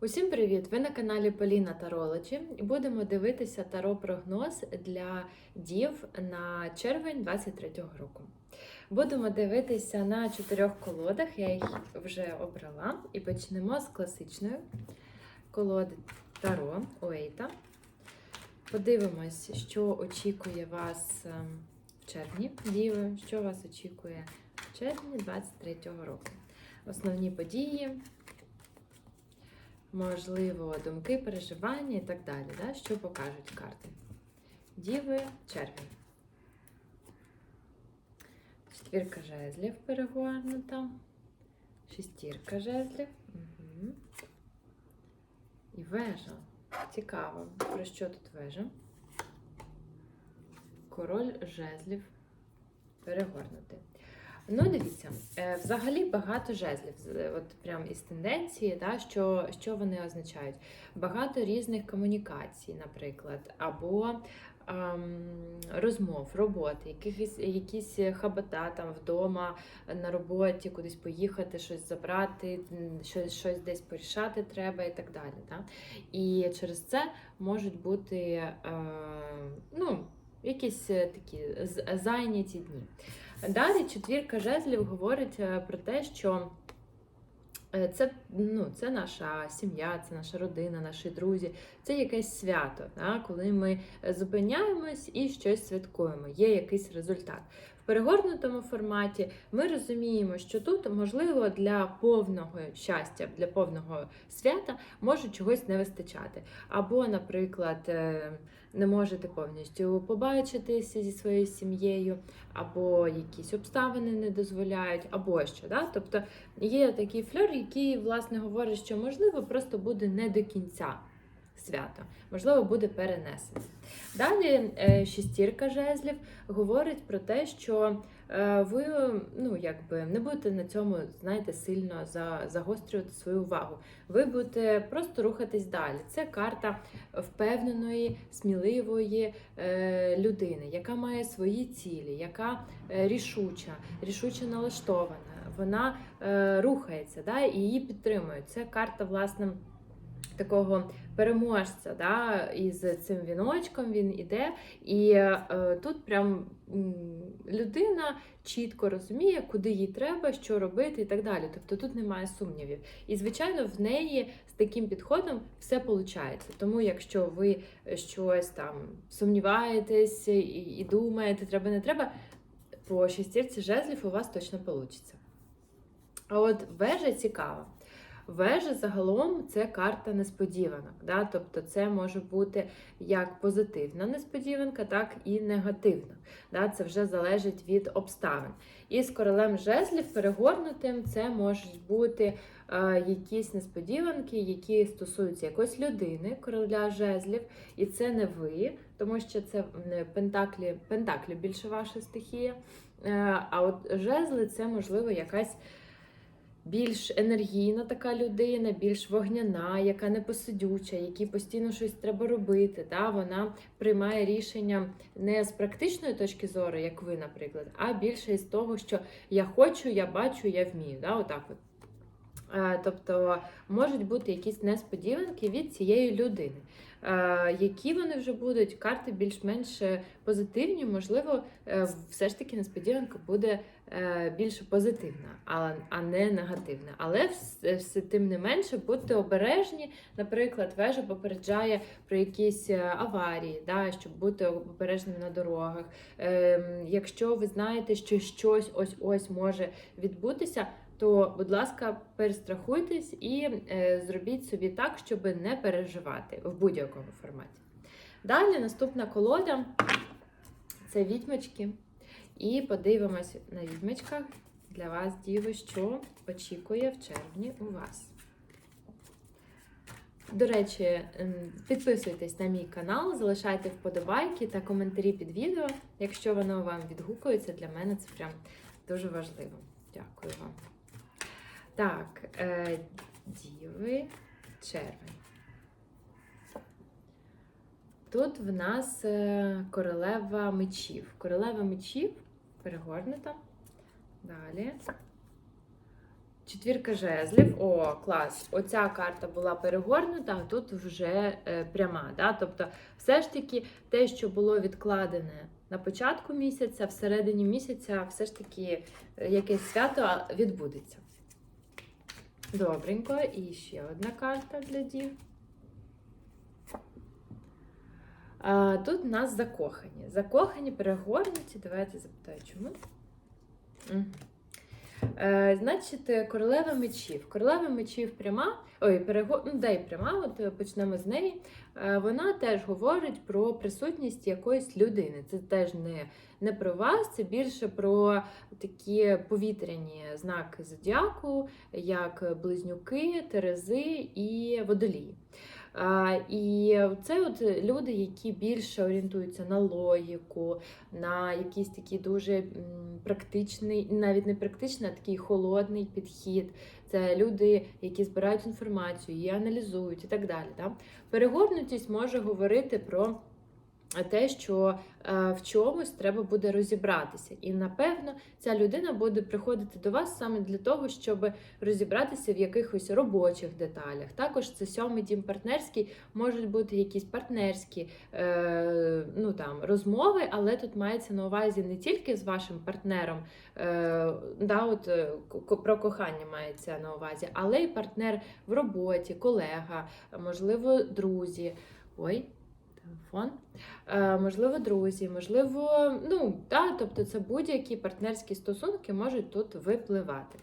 Усім привіт! Ви на каналі Поліна Тарологі і будемо дивитися таро прогноз для дів на червень 23-го року. Будемо дивитися на чотирьох колодах, я їх вже обрала, і почнемо з класичної колоди Таро Уейта. Подивимось, що очікує вас ем, в червні, діви, що вас очікує в червні 23-го року. Основні події, можливо, думки, переживання і так далі. Да? Що покажуть карти? Діви, червень. Четвірка жезлів перегорнута. Шестірка жезлів. Угу. І вежа. Цікаво. Про що тут вежа? Король жезлів перегорнутий. Ну, дивіться, е, взагалі багато жезлів, от прям із тенденції, да, що, що вони означають. Багато різних комунікацій, наприклад, або ем, розмов, роботи, якихось, якісь хабота там вдома, на роботі, кудись поїхати, щось забрати, щось, щось десь порішати треба і так далі. Да? І через це можуть бути е, ну, якісь е, такі зайняті дні. Далі четвірка жезлів говорить е, про те, що е, це, ну, це наша сім'я, це наша родина, наші друзі, це якесь свято, да, коли ми зупиняємось і щось святкуємо, є якийсь результат. Перегорнутому форматі ми розуміємо, що тут, можливо, для повного щастя, для повного свята може чогось не вистачати. Або, наприклад, е, не можете повністю побачитися зі своєю сім'єю, або якісь обставини не дозволяють, або що. Да? Тобто є такий фльор, який власне говорить, що можливо просто буде не до кінця свято, можливо, буде перенесено. Далі е, шестірка жезлів говорить про те, що е, ви ну, якби, не будете на цьому знаєте, сильно загострювати свою увагу. Ви будете просто рухатись далі. Це карта впевненої, сміливої е, людини, яка має свої цілі, яка рішуча, рішуче налаштована. Вона рухається да, і її підтримують. Це карта, власне, такого переможця. Да, і з цим віночком він іде. І е, тут прям людина чітко розуміє, куди їй треба, що робити і так далі. Тобто тут немає сумнівів. І, звичайно, в неї з таким підходом все виходить. Тому, якщо ви щось там сумніваєтесь і, і думаєте, треба не треба, по шестірці жезлів у вас точно вийде. А от вежа цікава. Вежа загалом це карта несподіванок. Да? Тобто це може бути як позитивна несподіванка, так і негативна. Да? Це вже залежить від обставин. І з королем жезлів перегорнутим це можуть бути е, якісь несподіванки, які стосуються якоїсь людини, короля жезлів, і це не ви, тому що це пентаклі, пентаклі більше ваша стихія. Е, а от жезли це можливо якась більш енергійна така людина, більш вогняна, яка непосидюча, якій постійно щось треба робити. Да? Вона приймає рішення не з практичної точки зору, як ви, наприклад, а більше із того, що я хочу, я бачу, я вмію. Да? Отак от. Е, Тобто можуть бути якісь несподіванки від цієї людини. Е, Які вони вже будуть, карти більш-менш позитивні, можливо, е, все ж таки несподіванка буде більше позитивна, а, не негативна. Але вс- все тим не менше будьте обережні. Наприклад, вежа попереджає про якісь е, аварії, да, щоб бути обережними на дорогах. Ем, Якщо ви знаєте, що щось ось ось може відбутися. То, будь ласка, перестрахуйтесь і е, зробіть собі так, щоб не переживати в будь-якому форматі. Далі наступна колода це відьмачки. І подивимось на відьмачках для вас, діви, що очікує в червні у вас. До речі, підписуйтесь на мій канал, залишайте вподобайки та коментарі під відео. Якщо воно вам відгукується, для мене це прям дуже важливо. Дякую вам. Так, е, діви, червень. Тут в нас е, королева мечів. Королева мечів перегорнута. Далі. четвірка жезлів. О, клас! Оця карта була перегорнута, а тут вже е, пряма. Да? Тобто, все ж таки, те, що було відкладене на початку місяця, всередині місяця, все ж таки е, якесь свято відбудеться. Добренько, і ще одна карта для дів. А, тут у нас закохані. Закохані, перегорнуті. Давайте запитаю, чому. Угу. Е, значить, королева мечів. Королева мечів пряма, ой, перего... ну, да, і пряма, от е, почнемо з неї. Е, вона теж говорить про присутність якоїсь людини. Це теж не, не про вас, це більше про такі повітряні знаки зодіаку, як близнюки, терези і водолії. І це от люди, які більше орієнтуються на логіку, на якийсь такий дуже практичний, навіть не практичний, а такий холодний підхід. Це люди, які збирають інформацію, її аналізують і так далі. Да? Перегорнутість може говорити про те, що е, в чомусь треба буде розібратися. І напевно ця людина буде приходити до вас саме для того, щоб розібратися в якихось робочих деталях. Також це сьомий дім партнерський, можуть бути якісь партнерські е, ну, там, розмови, але тут мається на увазі не тільки з вашим партнером, е, да, от, е, про кохання мається на увазі, але й партнер в роботі, колега, можливо, друзі. Ой, телефон. Е, можливо, друзі, можливо, ну, да, тобто це будь-які партнерські стосунки можуть тут випливати.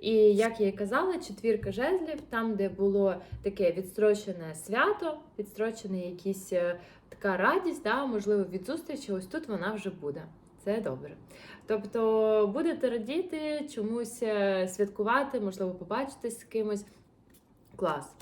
І як я і казала, четвірка жезлів, там, де було таке відстрочене свято, відстрочена якісь е, така радість, да, можливо, від зустрічі, ось тут вона вже буде. Це добре. Тобто будете радіти, чомусь е, святкувати, можливо, побачитись з кимось. Клас.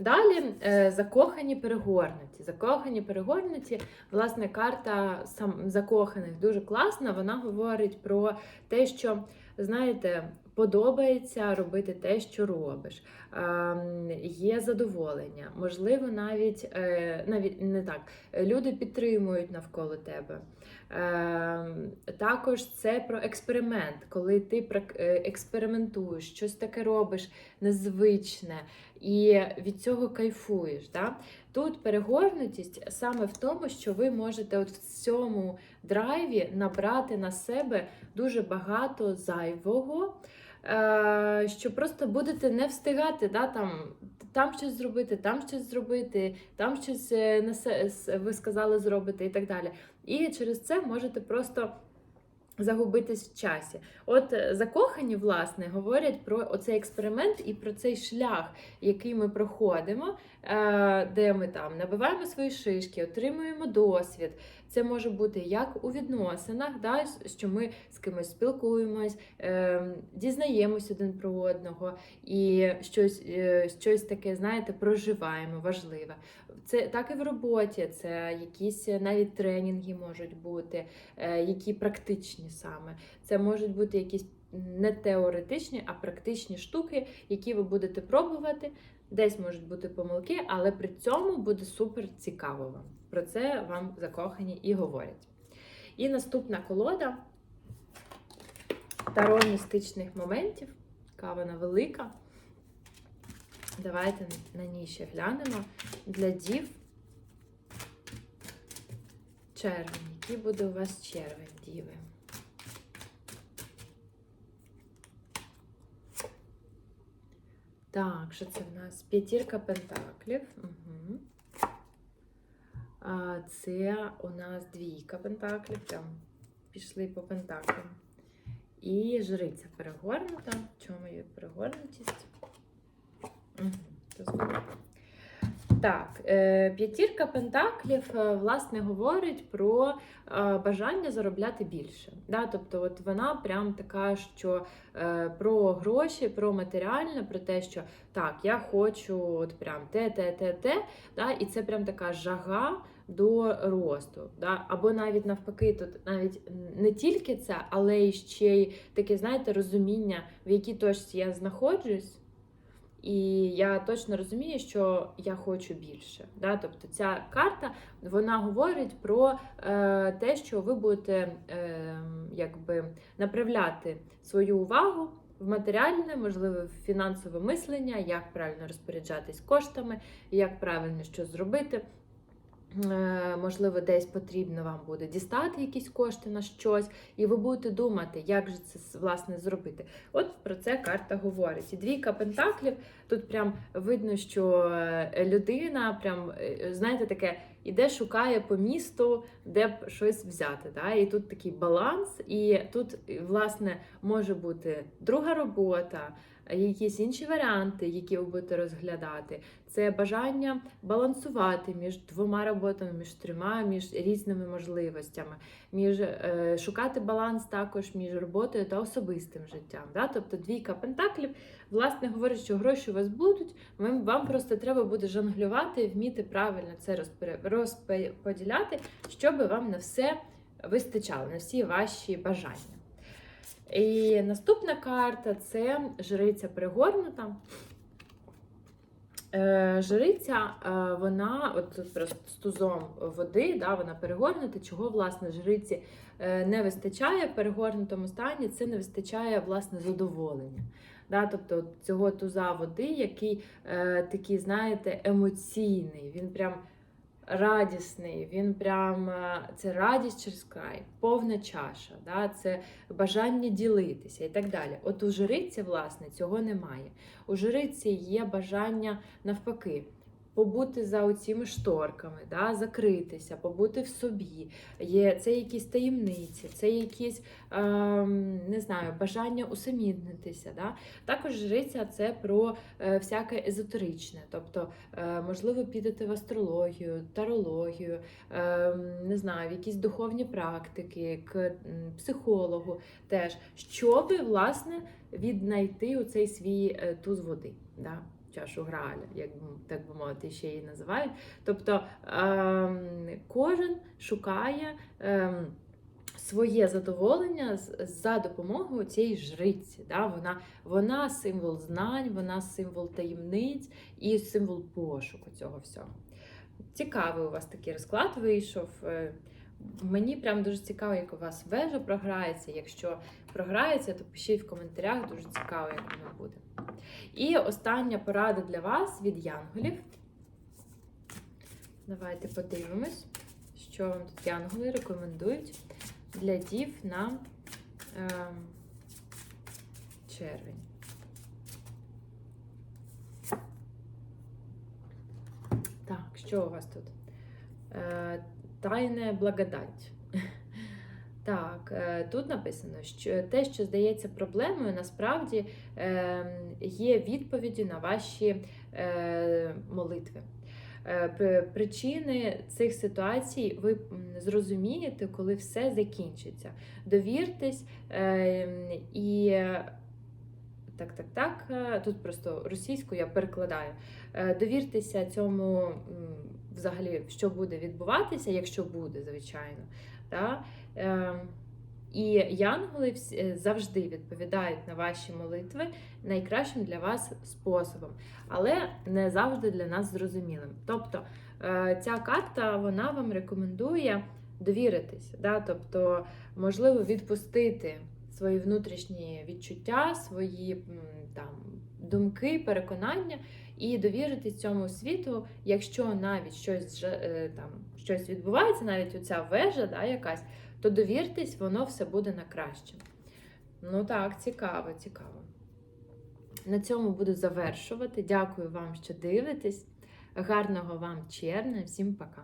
Далі е, закохані перегорнуті. Закохані перегорнуті, власне, карта сам закоханих дуже класна. Вона говорить про те, що, знаєте, подобається робити те, що робиш. Ем, є задоволення, можливо, навіть е, навіть не так. Люди підтримують навколо тебе. Ем, також це про експеримент, коли ти е, експериментуєш, щось таке робиш незвичне і від цього кайфуєш. Да? Тут перегорнутість саме в тому, що ви можете от в цьому драйві набрати на себе дуже багато зайвого, що просто будете не встигати да, там, там щось зробити, там щось зробити, там щось е, ви сказали зробити і так далі. І через це можете просто загубитись в часі. От е, закохані, власне, говорять про оцей експеримент і про цей шлях, який ми проходимо, е, де ми там набиваємо свої шишки, отримуємо досвід. Це може бути як у відносинах, да, що ми з кимось спілкуємось, е, дізнаємось один про одного і щось, е, щось таке, знаєте, проживаємо важливе. Це так і в роботі, це якісь навіть тренінги можуть бути, е, які практичні саме. Це можуть бути якісь не теоретичні, а практичні штуки, які ви будете пробувати. Десь можуть бути помилки, але при цьому буде супер цікаво вам. Про це вам закохані і говорять. І наступна колода таро містичних моментів. Така вона велика. Давайте на ній ще глянемо. Для дів червень. Який буде у вас червень, діви? Так, що це в нас? П'ятірка пентаклів. Угу. А це у нас двійка пентаклів. Там пішли по пентаклям. І жриця перегорнута. В чому її перегорнутість? Угу. Так, е, п'ятірка пентаклів е, власне говорить про е, бажання заробляти більше. Да? Тобто, от вона прям така, що про гроші, про матеріальне, про те, що так, я хочу от прям те, те, те, те, да? і це прям така жага до росту. Да? Або навіть навпаки, тут навіть не тільки це, але й ще й таке, знаєте, розуміння, в якій точці я знаходжусь. І я точно розумію, що я хочу більше. Да? Тобто ця карта вона говорить про е, те, що ви будете е, якби направляти свою увагу в матеріальне, можливо, в фінансове мислення, як правильно розпоряджатись коштами, як правильно що зробити. Е, Можливо, десь потрібно вам буде дістати якісь кошти на щось, і ви будете думати, як же це власне зробити. От про це карта говорить. І двійка пентаклів тут прям видно, що е, людина, прям е, знаєте, таке іде, шукає по місту, де б щось взяти. Да? І тут такий баланс, і тут, власне, може бути друга робота. Якісь інші варіанти, які ви будете розглядати, це бажання балансувати між двома роботами, між трьома, між різними можливостями, між е, шукати баланс також між роботою та особистим життям. Да? Тобто двійка пентаклів, власне, говорить, що гроші у вас будуть, вам, просто треба буде жонглювати вміти правильно це розподіляти, щоб вам на все вистачало, на всі ваші бажання. І наступна карта це жриця пригорнута. Е, Жриця, е, вона, от просто з тузом води, да, вона перегорнута. Чого, власне, жриці е, не вистачає в перегорнутому стані, це не вистачає власне задоволення. Да, тобто цього туза води, який е, такий, знаєте, емоційний, він прям радісний, він прям е, це радість через край, повна чаша, да, це бажання ділитися і так далі. От у жриці, власне, цього немає. У жриці є бажання навпаки. Побути за оціми шторками, да, закритися, побути в собі. Є, це якісь таємниці, це якісь ем, не знаю, бажання усамітнитися. Да. Також жриця це про е, всяке езотеричне, тобто, е, можливо, підете в астрологію, тарологію, е, не знаю, в якісь духовні практики, к психологу теж, щоби, власне, віднайти у цей свій е, туз води. Да? Чашу Грааля, як так би мовити, ще її називають. Тобто ем, кожен шукає ем, своє задоволення за допомогою цієї жриці. Да? Вона, вона символ знань, вона символ таємниць і символ пошуку цього всього. Цікавий у вас такий розклад вийшов. Е, Мені прям дуже цікаво, як у вас вежа програється. Якщо програється, то пишіть в коментарях, дуже цікаво, як воно буде. І остання порада для вас від янголів. Давайте подивимось, що вам тут янголи рекомендують для дів на ем, червень. Так, що у вас тут? Е, Тайне благодать. Так, е, тут написано, що те, що здається проблемою, насправді е, є відповіддю на ваші е, молитви. Е, Причини цих ситуацій ви зрозумієте, коли все закінчиться. Довіртесь е, і так, так, так. Тут просто російською я перекладаю. Довіртеся цьому взагалі, що буде відбуватися, якщо буде, звичайно. Да? Е, І янголи е, завжди відповідають на ваші молитви найкращим для вас способом, але не завжди для нас зрозумілим. Тобто е, ця карта вона вам рекомендує довіритись, да? тобто, можливо, відпустити свої внутрішні відчуття, свої там думки, переконання і довіритись цьому світу, якщо навіть щось е, там щось відбувається, навіть оця вежа, да, якась, то довіртесь, воно все буде на краще. Ну так, цікаво, цікаво. На цьому буду завершувати. Дякую вам, що дивитесь. Гарного вам червня. Всім пока.